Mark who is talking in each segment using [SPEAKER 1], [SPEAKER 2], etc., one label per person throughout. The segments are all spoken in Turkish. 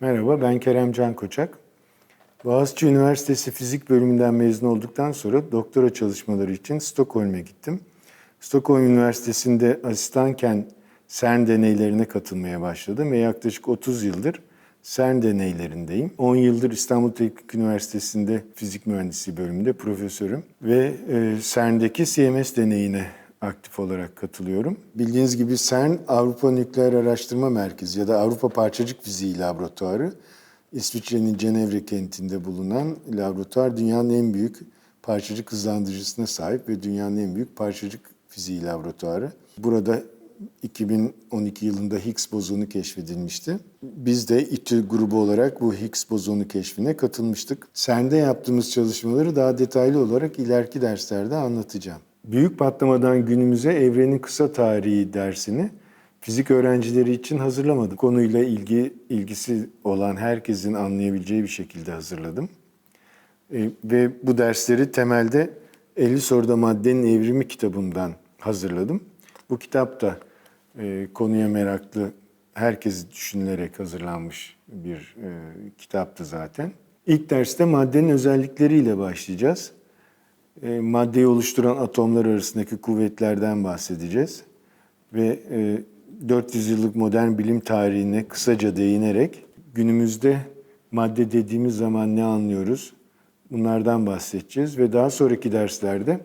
[SPEAKER 1] Merhaba, ben Kerem Can Koçak. Boğaziçi Üniversitesi Fizik Bölümünden mezun olduktan sonra doktora çalışmaları için Stockholm'e gittim. Stockholm Üniversitesi'nde asistanken CERN deneylerine katılmaya başladım ve yaklaşık 30 yıldır CERN deneylerindeyim. 10 yıldır İstanbul Teknik Üniversitesi'nde fizik mühendisliği bölümünde profesörüm ve e, CERN'deki CMS deneyine aktif olarak katılıyorum. Bildiğiniz gibi CERN Avrupa Nükleer Araştırma Merkezi ya da Avrupa Parçacık Fiziği Laboratuvarı. İsviçre'nin Cenevre kentinde bulunan laboratuvar dünyanın en büyük parçacık hızlandırıcısına sahip ve dünyanın en büyük parçacık fiziği laboratuvarı. Burada 2012 yılında Higgs bozonu keşfedilmişti. Biz de İTÜ grubu olarak bu Higgs bozonu keşfine katılmıştık. CERN'de yaptığımız çalışmaları daha detaylı olarak ileriki derslerde anlatacağım. Büyük patlamadan günümüze evrenin kısa tarihi dersini fizik öğrencileri için hazırlamadım. Konuyla ilgi ilgisi olan herkesin anlayabileceği bir şekilde hazırladım. E, ve bu dersleri temelde 50 soruda maddenin evrimi kitabından hazırladım. Bu kitap da e, konuya meraklı herkes düşünülerek hazırlanmış bir e, kitaptı zaten. İlk derste maddenin özellikleriyle başlayacağız. E, maddeyi oluşturan atomlar arasındaki kuvvetlerden bahsedeceğiz. Ve e, 400 yıllık modern bilim tarihine kısaca değinerek günümüzde madde dediğimiz zaman ne anlıyoruz? Bunlardan bahsedeceğiz ve daha sonraki derslerde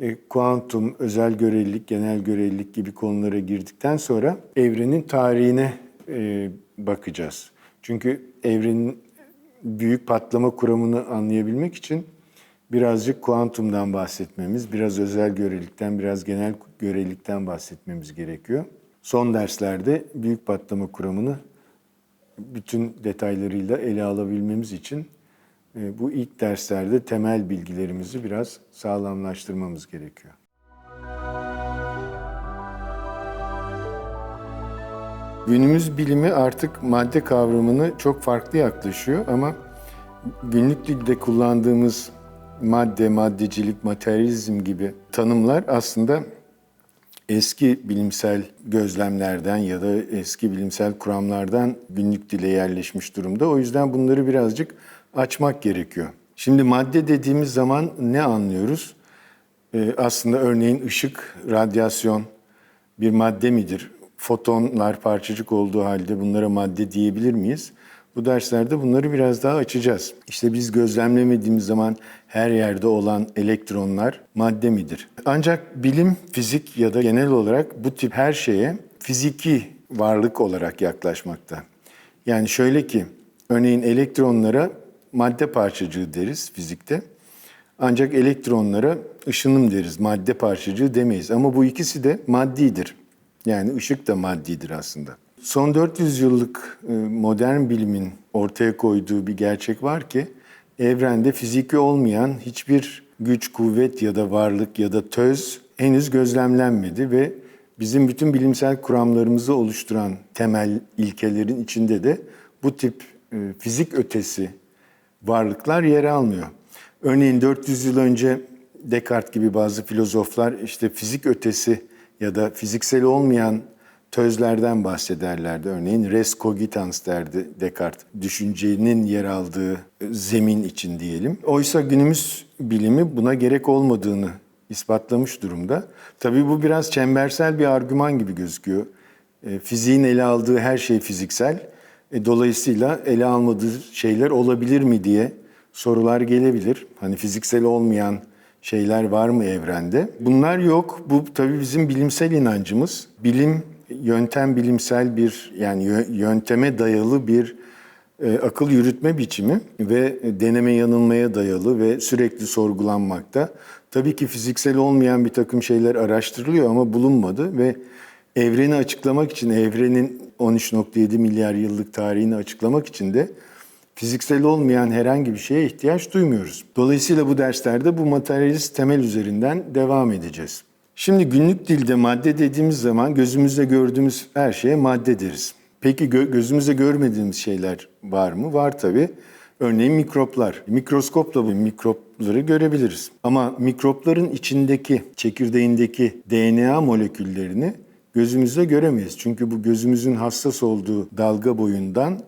[SPEAKER 1] e, kuantum, özel görelilik, genel görelilik gibi konulara girdikten sonra evrenin tarihine e, bakacağız. Çünkü evrenin büyük patlama kuramını anlayabilmek için birazcık kuantumdan bahsetmemiz, biraz özel görelilikten, biraz genel görelilikten bahsetmemiz gerekiyor. Son derslerde büyük patlama kuramını bütün detaylarıyla ele alabilmemiz için e, bu ilk derslerde temel bilgilerimizi biraz sağlamlaştırmamız gerekiyor. Günümüz bilimi artık madde kavramını çok farklı yaklaşıyor ama günlük dilde kullandığımız madde, maddecilik, materyalizm gibi tanımlar aslında eski bilimsel gözlemlerden ya da eski bilimsel kuramlardan günlük dile yerleşmiş durumda. O yüzden bunları birazcık açmak gerekiyor. Şimdi madde dediğimiz zaman ne anlıyoruz? Ee, aslında örneğin ışık, radyasyon bir madde midir? Fotonlar parçacık olduğu halde bunlara madde diyebilir miyiz? Bu derslerde bunları biraz daha açacağız. İşte biz gözlemlemediğimiz zaman her yerde olan elektronlar madde midir? Ancak bilim, fizik ya da genel olarak bu tip her şeye fiziki varlık olarak yaklaşmakta. Yani şöyle ki, örneğin elektronlara madde parçacığı deriz fizikte. Ancak elektronlara ışınım deriz, madde parçacığı demeyiz. Ama bu ikisi de maddidir. Yani ışık da maddidir aslında. Son 400 yıllık e, modern bilimin ortaya koyduğu bir gerçek var ki evrende fiziki olmayan hiçbir güç, kuvvet ya da varlık ya da töz henüz gözlemlenmedi ve bizim bütün bilimsel kuramlarımızı oluşturan temel ilkelerin içinde de bu tip e, fizik ötesi varlıklar yer almıyor. Örneğin 400 yıl önce Descartes gibi bazı filozoflar işte fizik ötesi ya da fiziksel olmayan tözlerden bahsederlerdi. Örneğin res cogitans derdi Descartes. Düşüncenin yer aldığı zemin için diyelim. Oysa günümüz bilimi buna gerek olmadığını ispatlamış durumda. Tabii bu biraz çembersel bir argüman gibi gözüküyor. E, fiziğin ele aldığı her şey fiziksel. E, dolayısıyla ele almadığı şeyler olabilir mi diye sorular gelebilir. Hani fiziksel olmayan şeyler var mı evrende? Bunlar yok. Bu tabii bizim bilimsel inancımız. Bilim yöntem bilimsel bir yani yönteme dayalı bir e, akıl yürütme biçimi ve deneme yanılmaya dayalı ve sürekli sorgulanmakta. Tabii ki fiziksel olmayan bir takım şeyler araştırılıyor ama bulunmadı ve evreni açıklamak için evrenin 13.7 milyar yıllık tarihini açıklamak için de fiziksel olmayan herhangi bir şeye ihtiyaç duymuyoruz. Dolayısıyla bu derslerde bu materyalist temel üzerinden devam edeceğiz. Şimdi günlük dilde madde dediğimiz zaman gözümüzde gördüğümüz her şeye madde deriz. Peki gö- gözümüzde görmediğimiz şeyler var mı? Var tabii. Örneğin mikroplar. Mikroskopla bu mikropları görebiliriz. Ama mikropların içindeki, çekirdeğindeki DNA moleküllerini gözümüzle göremeyiz. Çünkü bu gözümüzün hassas olduğu dalga boyundan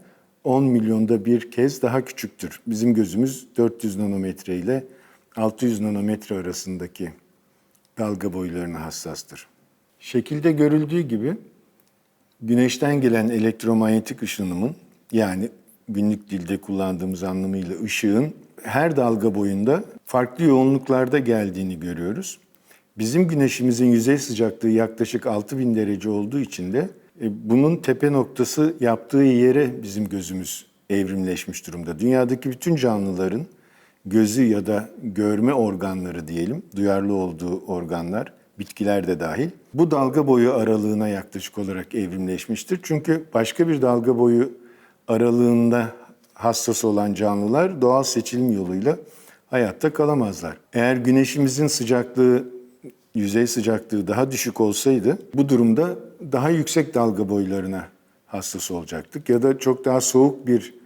[SPEAKER 1] 10 milyonda bir kez daha küçüktür. Bizim gözümüz 400 nanometre ile 600 nanometre arasındaki dalga boylarına hassastır. Şekilde görüldüğü gibi güneşten gelen elektromanyetik ışınımın yani günlük dilde kullandığımız anlamıyla ışığın her dalga boyunda farklı yoğunluklarda geldiğini görüyoruz. Bizim güneşimizin yüzey sıcaklığı yaklaşık 6000 derece olduğu için de e, bunun tepe noktası yaptığı yere bizim gözümüz evrimleşmiş durumda. Dünyadaki bütün canlıların gözü ya da görme organları diyelim, duyarlı olduğu organlar, bitkiler de dahil, bu dalga boyu aralığına yaklaşık olarak evrimleşmiştir. Çünkü başka bir dalga boyu aralığında hassas olan canlılar doğal seçilim yoluyla hayatta kalamazlar. Eğer güneşimizin sıcaklığı, yüzey sıcaklığı daha düşük olsaydı bu durumda daha yüksek dalga boylarına hassas olacaktık. Ya da çok daha soğuk bir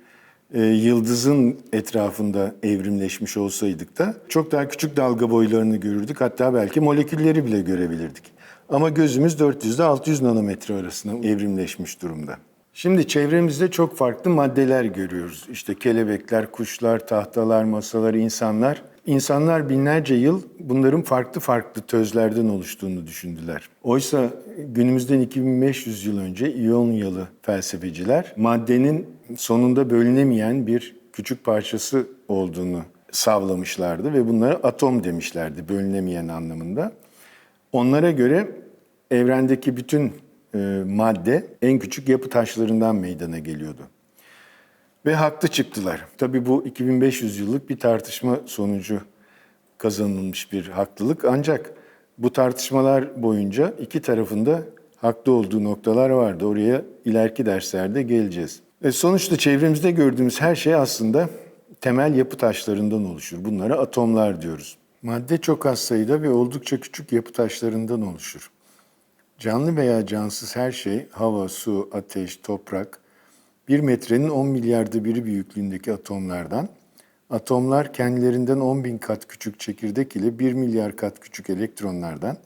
[SPEAKER 1] e, yıldızın etrafında evrimleşmiş olsaydık da çok daha küçük dalga boylarını görürdük. Hatta belki molekülleri bile görebilirdik. Ama gözümüz 400 ile 600 nanometre arasında evrimleşmiş durumda. Şimdi çevremizde çok farklı maddeler görüyoruz. İşte kelebekler, kuşlar, tahtalar, masalar, insanlar. İnsanlar binlerce yıl bunların farklı farklı tözlerden oluştuğunu düşündüler. Oysa günümüzden 2500 yıl önce İyonyalı felsefeciler maddenin sonunda bölünemeyen bir küçük parçası olduğunu savlamışlardı ve bunlara atom demişlerdi bölünemeyen anlamında. Onlara göre evrendeki bütün e, madde en küçük yapı taşlarından meydana geliyordu. Ve haklı çıktılar. Tabii bu 2500 yıllık bir tartışma sonucu kazanılmış bir haklılık. Ancak bu tartışmalar boyunca iki tarafında haklı olduğu noktalar vardı. Oraya ileriki derslerde geleceğiz. E sonuçta çevremizde gördüğümüz her şey aslında temel yapı taşlarından oluşur. Bunlara atomlar diyoruz. Madde çok az sayıda ve oldukça küçük yapı taşlarından oluşur. Canlı veya cansız her şey, hava, su, ateş, toprak, bir metrenin 10 milyarda biri büyüklüğündeki atomlardan, atomlar kendilerinden 10 bin kat küçük çekirdek ile 1 milyar kat küçük elektronlardan,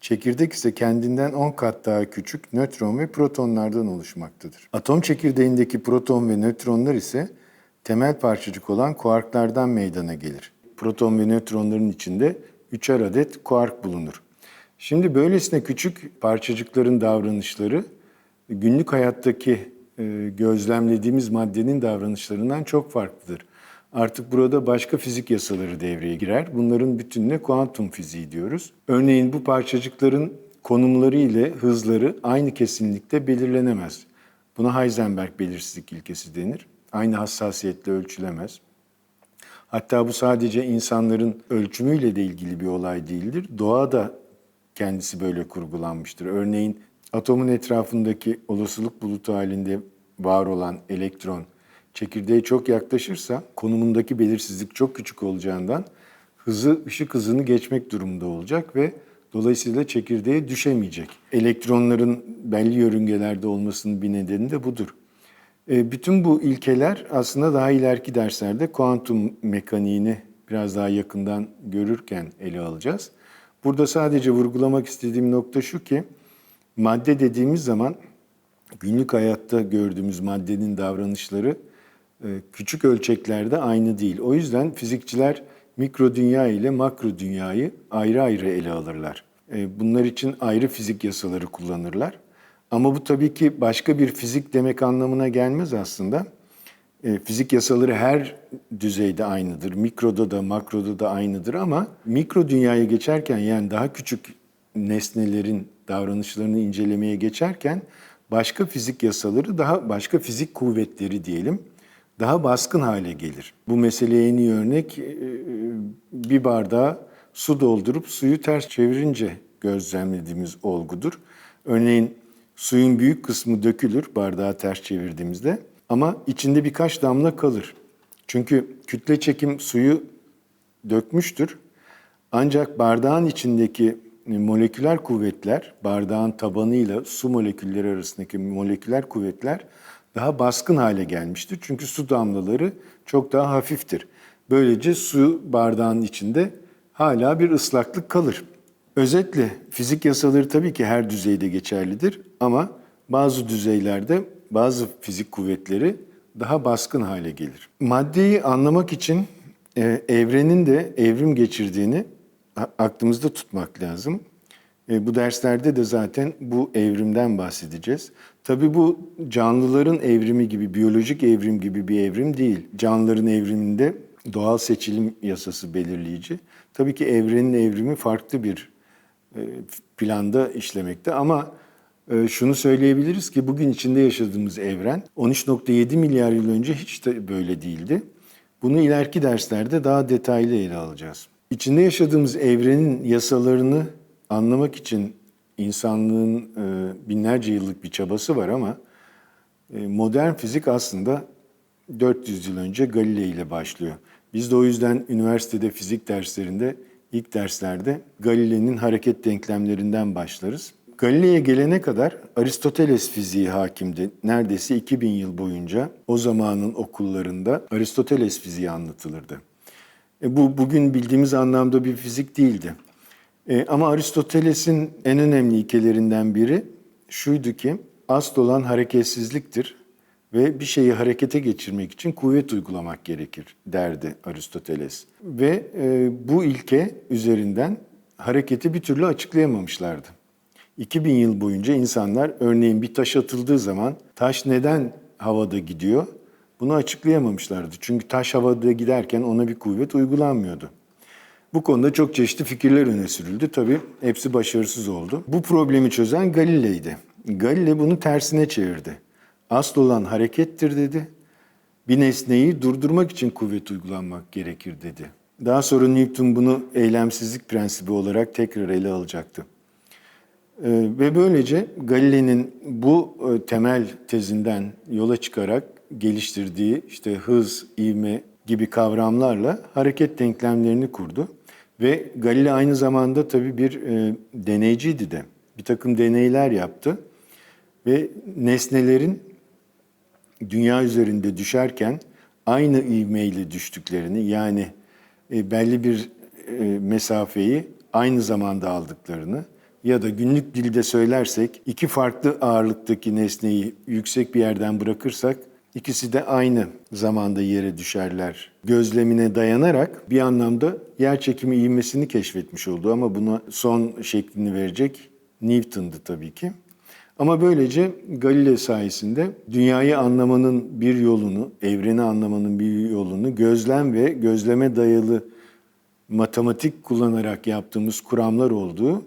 [SPEAKER 1] çekirdek ise kendinden 10 kat daha küçük nötron ve protonlardan oluşmaktadır. Atom çekirdeğindeki proton ve nötronlar ise temel parçacık olan kuarklardan meydana gelir. Proton ve nötronların içinde üçer adet kuark bulunur. Şimdi böylesine küçük parçacıkların davranışları günlük hayattaki e, gözlemlediğimiz maddenin davranışlarından çok farklıdır. Artık burada başka fizik yasaları devreye girer. Bunların bütününe kuantum fiziği diyoruz. Örneğin bu parçacıkların konumları ile hızları aynı kesinlikle belirlenemez. Buna Heisenberg belirsizlik ilkesi denir. Aynı hassasiyetle ölçülemez. Hatta bu sadece insanların ölçümüyle de ilgili bir olay değildir. Doğa da kendisi böyle kurgulanmıştır. Örneğin atomun etrafındaki olasılık bulutu halinde var olan elektron çekirdeğe çok yaklaşırsa konumundaki belirsizlik çok küçük olacağından hızı ışık hızını geçmek durumunda olacak ve dolayısıyla çekirdeğe düşemeyecek. Elektronların belli yörüngelerde olmasının bir nedeni de budur. E, bütün bu ilkeler aslında daha ileriki derslerde kuantum mekaniğini biraz daha yakından görürken ele alacağız. Burada sadece vurgulamak istediğim nokta şu ki madde dediğimiz zaman günlük hayatta gördüğümüz maddenin davranışları küçük ölçeklerde aynı değil. O yüzden fizikçiler mikro dünya ile makro dünyayı ayrı ayrı ele alırlar. E, bunlar için ayrı fizik yasaları kullanırlar. Ama bu tabii ki başka bir fizik demek anlamına gelmez aslında. E, fizik yasaları her düzeyde aynıdır. Mikroda da makroda da aynıdır ama mikro dünyaya geçerken yani daha küçük nesnelerin davranışlarını incelemeye geçerken başka fizik yasaları daha başka fizik kuvvetleri diyelim daha baskın hale gelir. Bu meseleye en iyi örnek e, bir bardağa su doldurup suyu ters çevirince gözlemlediğimiz olgudur. Örneğin suyun büyük kısmı dökülür bardağı ters çevirdiğimizde ama içinde birkaç damla kalır. Çünkü kütle çekim suyu dökmüştür. Ancak bardağın içindeki moleküler kuvvetler, bardağın tabanıyla su molekülleri arasındaki moleküler kuvvetler daha baskın hale gelmiştir. Çünkü su damlaları çok daha hafiftir. Böylece su bardağın içinde hala bir ıslaklık kalır. Özetle fizik yasaları tabii ki her düzeyde geçerlidir ama bazı düzeylerde bazı fizik kuvvetleri daha baskın hale gelir. Maddeyi anlamak için e, evrenin de evrim geçirdiğini aklımızda tutmak lazım. E, bu derslerde de zaten bu evrimden bahsedeceğiz. Tabii bu canlıların evrimi gibi, biyolojik evrim gibi bir evrim değil. Canlıların evriminde doğal seçilim yasası belirleyici. Tabii ki evrenin evrimi farklı bir e, planda işlemekte ama e, şunu söyleyebiliriz ki bugün içinde yaşadığımız evren 13.7 milyar yıl önce hiç de böyle değildi. Bunu ileriki derslerde daha detaylı ele alacağız. İçinde yaşadığımız evrenin yasalarını anlamak için insanlığın e, binlerce yıllık bir çabası var ama e, modern fizik aslında 400 yıl önce Galilei ile başlıyor. Biz de o yüzden üniversitede fizik derslerinde ilk derslerde Galilei'nin hareket denklemlerinden başlarız. Galilei'ye gelene kadar Aristoteles fiziği hakimdi. Neredeyse 2000 yıl boyunca o zamanın okullarında Aristoteles fiziği anlatılırdı. E, bu bugün bildiğimiz anlamda bir fizik değildi. E, ama Aristoteles'in en önemli ilkelerinden biri şuydu ki asıl olan hareketsizliktir ve bir şeyi harekete geçirmek için kuvvet uygulamak gerekir derdi Aristoteles. Ve e, bu ilke üzerinden hareketi bir türlü açıklayamamışlardı. 2000 yıl boyunca insanlar örneğin bir taş atıldığı zaman taş neden havada gidiyor? Bunu açıklayamamışlardı. Çünkü taş havada giderken ona bir kuvvet uygulanmıyordu. Bu konuda çok çeşitli fikirler öne sürüldü. Tabii hepsi başarısız oldu. Bu problemi çözen Galilei'di. Galilei bunu tersine çevirdi. Asıl olan harekettir dedi. Bir nesneyi durdurmak için kuvvet uygulanmak gerekir dedi. Daha sonra Newton bunu eylemsizlik prensibi olarak tekrar ele alacaktı. Ee, ve böylece Galilei'nin bu e, temel tezinden yola çıkarak geliştirdiği işte hız, ivme gibi kavramlarla hareket denklemlerini kurdu. Ve Galilei aynı zamanda tabii bir e, deneyciydi de. Bir takım deneyler yaptı ve nesnelerin dünya üzerinde düşerken aynı ivmeyle düştüklerini yani e, belli bir e, mesafeyi aynı zamanda aldıklarını ya da günlük dilde söylersek iki farklı ağırlıktaki nesneyi yüksek bir yerden bırakırsak ikisi de aynı zamanda yere düşerler. Gözlemine dayanarak bir anlamda yer çekimi ivmesini keşfetmiş oldu ama buna son şeklini verecek Newton'du tabii ki. Ama böylece Galilei sayesinde dünyayı anlamanın bir yolunu, evreni anlamanın bir yolunu gözlem ve gözleme dayalı matematik kullanarak yaptığımız kuramlar olduğu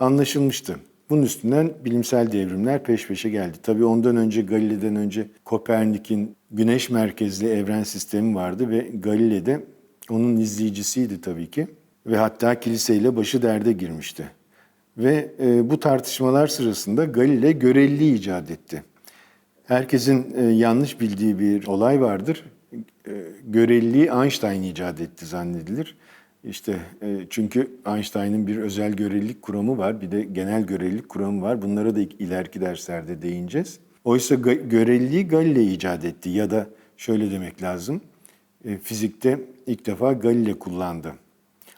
[SPEAKER 1] anlaşılmıştı. Bunun üstünden bilimsel devrimler peş peşe geldi. Tabii ondan önce Galilei'den önce Kopernik'in güneş merkezli evren sistemi vardı ve Galilei de onun izleyicisiydi tabii ki. Ve hatta kiliseyle başı derde girmişti. Ve e, bu tartışmalar sırasında Galilei görelliği icat etti. Herkesin e, yanlış bildiği bir olay vardır. E, görelliği Einstein icat etti zannedilir. İşte e, çünkü Einstein'ın bir özel görelilik kuramı var, bir de genel görelilik kuramı var. Bunlara da ileriki derslerde değineceğiz. Oysa göreliliği Galilei icat etti ya da şöyle demek lazım. e, fizikte ilk defa Galilei kullandı.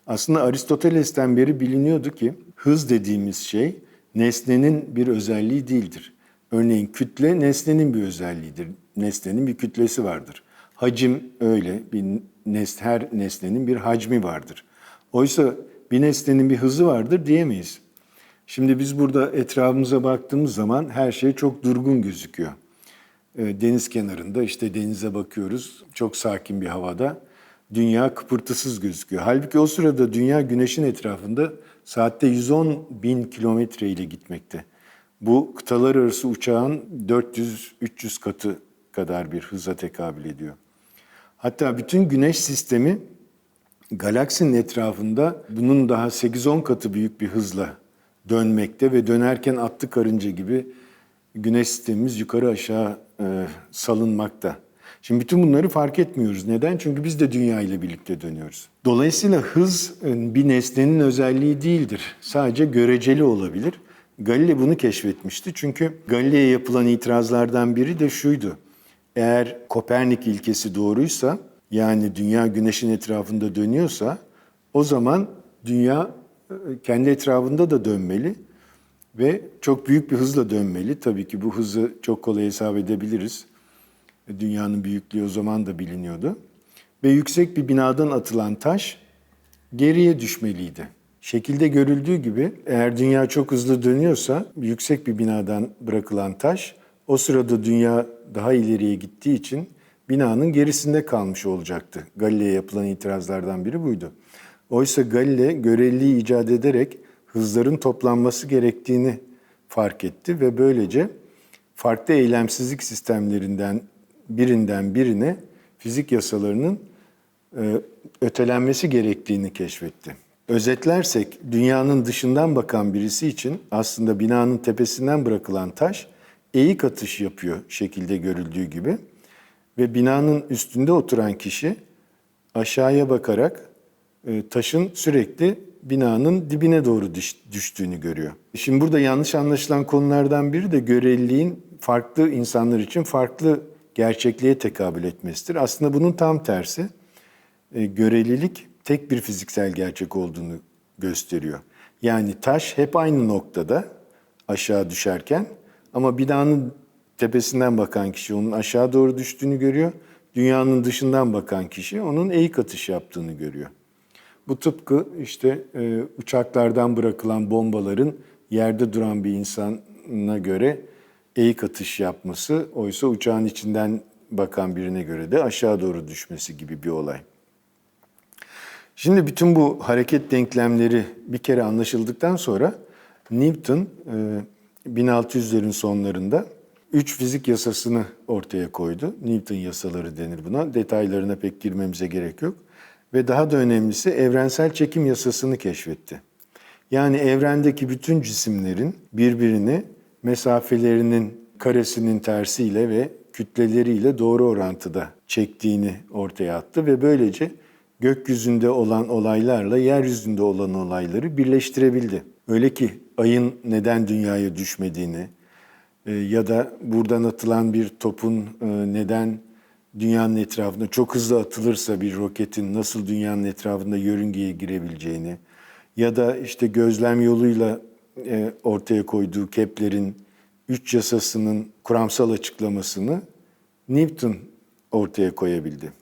[SPEAKER 1] Aslında Aristoteles'ten beri biliniyordu ki hız dediğimiz şey nesnenin bir özelliği değildir. Örneğin kütle nesnenin bir özelliğidir. Nesnenin bir kütlesi vardır. Hacim öyle. Bir nes her nesnenin bir hacmi vardır. Oysa bir nesnenin bir hızı vardır diyemeyiz. Şimdi biz burada etrafımıza baktığımız zaman her şey çok durgun gözüküyor. E, Deniz kenarında işte denize bakıyoruz. Çok sakin bir havada. Dünya kıpırtısız gözüküyor. Halbuki o sırada dünya güneşin etrafında saatte 110 bin kilometre ile gitmekte. Bu kıtalar arası uçağın 400-300 katı kadar bir hıza tekabül ediyor. Hatta bütün güneş sistemi galaksinin etrafında bunun daha 8-10 katı büyük bir hızla dönmekte ve dönerken atlı karınca gibi güneş sistemimiz yukarı aşağı e, salınmakta. Şimdi bütün bunları fark etmiyoruz. Neden? Çünkü biz de dünya ile birlikte dönüyoruz. Dolayısıyla hız e, bir nesnenin özelliği değildir. Sadece göreceli olabilir. Galilei bunu keşfetmişti. Çünkü Galilei'ye yapılan itirazlardan biri de şuydu. Eğer Kopernik ilkesi doğruysa, yani dünya güneşin etrafında dönüyorsa, o zaman dünya e, kendi etrafında da dönmeli ve çok büyük bir hızla dönmeli. Tabii ki bu hızı çok kolay hesap edebiliriz. Dünyanın büyüklüğü o zaman da biliniyordu. Ve yüksek bir binadan atılan taş geriye düşmeliydi. Şekilde görüldüğü gibi eğer dünya çok hızlı dönüyorsa yüksek bir binadan bırakılan taş o sırada dünya daha ileriye gittiği için binanın gerisinde kalmış olacaktı. Galile'ye yapılan itirazlardan biri buydu. Oysa Galile görelliği icat ederek hızların toplanması gerektiğini fark etti ve böylece farklı eylemsizlik sistemlerinden birinden birine fizik yasalarının e, ötelenmesi gerektiğini keşfetti. Özetlersek dünyanın dışından bakan birisi için aslında binanın tepesinden bırakılan taş eğik atış yapıyor şekilde görüldüğü gibi ve binanın üstünde oturan kişi aşağıya bakarak e, taşın sürekli binanın dibine doğru düştüğünü görüyor. Şimdi burada yanlış anlaşılan konulardan biri de göreliliğin farklı insanlar için farklı gerçekliğe tekabül etmesidir. Aslında bunun tam tersi. E, görelilik tek bir fiziksel gerçek olduğunu gösteriyor. Yani taş hep aynı noktada aşağı düşerken ama binanın tepesinden bakan kişi onun aşağı doğru düştüğünü görüyor. Dünyanın dışından bakan kişi onun eğik atış yaptığını görüyor. Bu tıpkı işte e, uçaklardan bırakılan bombaların yerde duran bir insana göre eğik atış yapması, oysa uçağın içinden bakan birine göre de aşağı doğru düşmesi gibi bir olay. Şimdi bütün bu hareket denklemleri bir kere anlaşıldıktan sonra Newton 1600'lerin sonlarında üç fizik yasasını ortaya koydu. Newton yasaları denir buna. Detaylarına pek girmemize gerek yok. Ve daha da önemlisi evrensel çekim yasasını keşfetti. Yani evrendeki bütün cisimlerin birbirini mesafelerinin karesinin tersiyle ve kütleleriyle doğru orantıda çektiğini ortaya attı ve böylece gökyüzünde olan olaylarla yeryüzünde olan olayları birleştirebildi. Öyle ki ayın neden dünyaya düşmediğini e, ya da buradan atılan bir topun e, neden dünyanın etrafında çok hızlı atılırsa bir roketin nasıl dünyanın etrafında yörüngeye girebileceğini ya da işte gözlem yoluyla e, ortaya koyduğu Kepler'in üç yasasının kuramsal açıklamasını Newton ortaya koyabildi.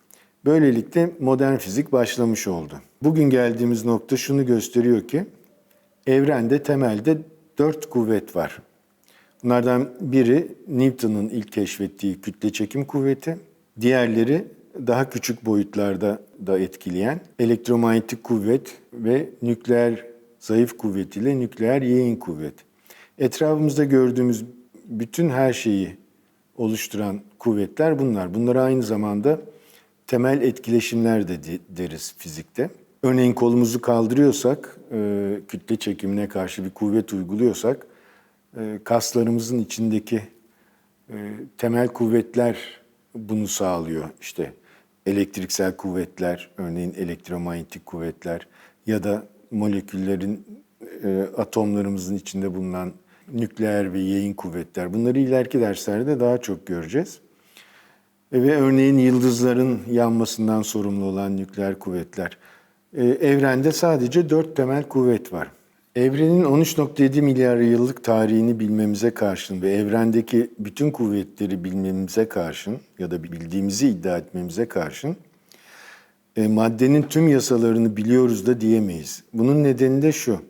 [SPEAKER 1] Böylelikle modern fizik başlamış oldu. Bugün geldiğimiz nokta şunu gösteriyor ki evrende temelde dört kuvvet var. Bunlardan biri Newton'un ilk keşfettiği kütle çekim kuvveti, diğerleri daha küçük boyutlarda da etkileyen elektromanyetik kuvvet ve nükleer zayıf kuvvet ile nükleer yayın kuvvet. Etrafımızda gördüğümüz bütün her şeyi oluşturan kuvvetler bunlar. Bunlara aynı zamanda temel etkileşimler de deriz fizikte. Örneğin kolumuzu kaldırıyorsak, e, kütle çekimine karşı bir kuvvet uyguluyorsak, e, kaslarımızın içindeki e, temel kuvvetler bunu sağlıyor. İşte elektriksel kuvvetler, örneğin elektromanyetik kuvvetler ya da moleküllerin, atomlarımızın içinde bulunan nükleer ve yayın kuvvetler. Bunları ileriki derslerde daha çok göreceğiz. Ve örneğin yıldızların yanmasından sorumlu olan nükleer kuvvetler. E, evrende sadece dört temel kuvvet var. Evrenin 13.7 milyar yıllık tarihini bilmemize karşın ve evrendeki bütün kuvvetleri bilmemize karşın ya da bildiğimizi iddia etmemize karşın e, maddenin tüm yasalarını biliyoruz da diyemeyiz. Bunun nedeni de şu.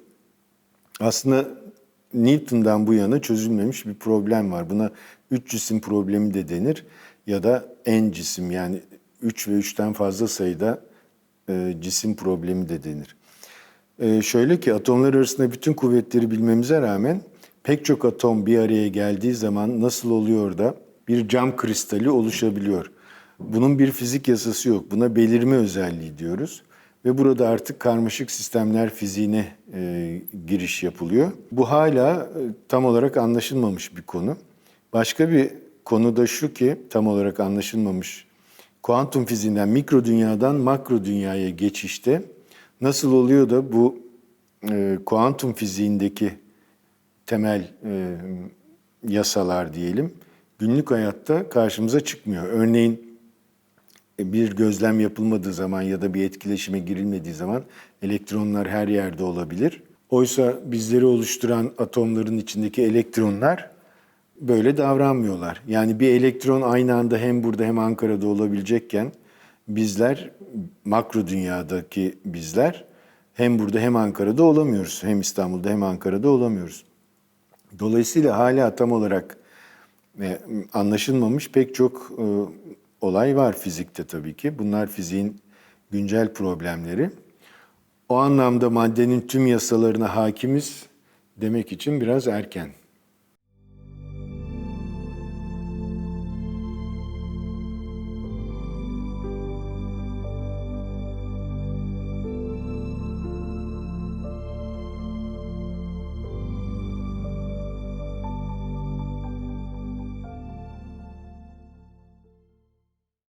[SPEAKER 1] Aslında Newton'dan bu yana çözülmemiş bir problem var. Buna üç cisim problemi de denir ya da en cisim yani 3 ve 3'ten fazla sayıda e, cisim problemi de denir. E, şöyle ki atomlar arasında bütün kuvvetleri bilmemize rağmen pek çok atom bir araya geldiği zaman nasıl oluyor da bir cam kristali oluşabiliyor. Bunun bir fizik yasası yok. Buna belirme özelliği diyoruz. Ve burada artık karmaşık sistemler fiziğine e, giriş yapılıyor. Bu hala e, tam olarak anlaşılmamış bir konu. Başka bir konu da şu ki tam olarak anlaşılmamış. Kuantum fiziğinden mikro dünyadan makro dünyaya geçişte nasıl oluyor da bu e, kuantum fiziğindeki temel e, yasalar diyelim günlük hayatta karşımıza çıkmıyor. Örneğin e, bir gözlem yapılmadığı zaman ya da bir etkileşime girilmediği zaman elektronlar her yerde olabilir. Oysa bizleri oluşturan atomların içindeki elektronlar böyle davranmıyorlar. Yani bir elektron aynı anda hem burada hem Ankara'da olabilecekken bizler makro dünyadaki bizler hem burada hem Ankara'da olamıyoruz. Hem İstanbul'da hem Ankara'da olamıyoruz. Dolayısıyla hala tam olarak e, anlaşılmamış pek çok e, olay var fizikte tabii ki. Bunlar fiziğin güncel problemleri. O anlamda maddenin tüm yasalarına hakimiz demek için biraz erken.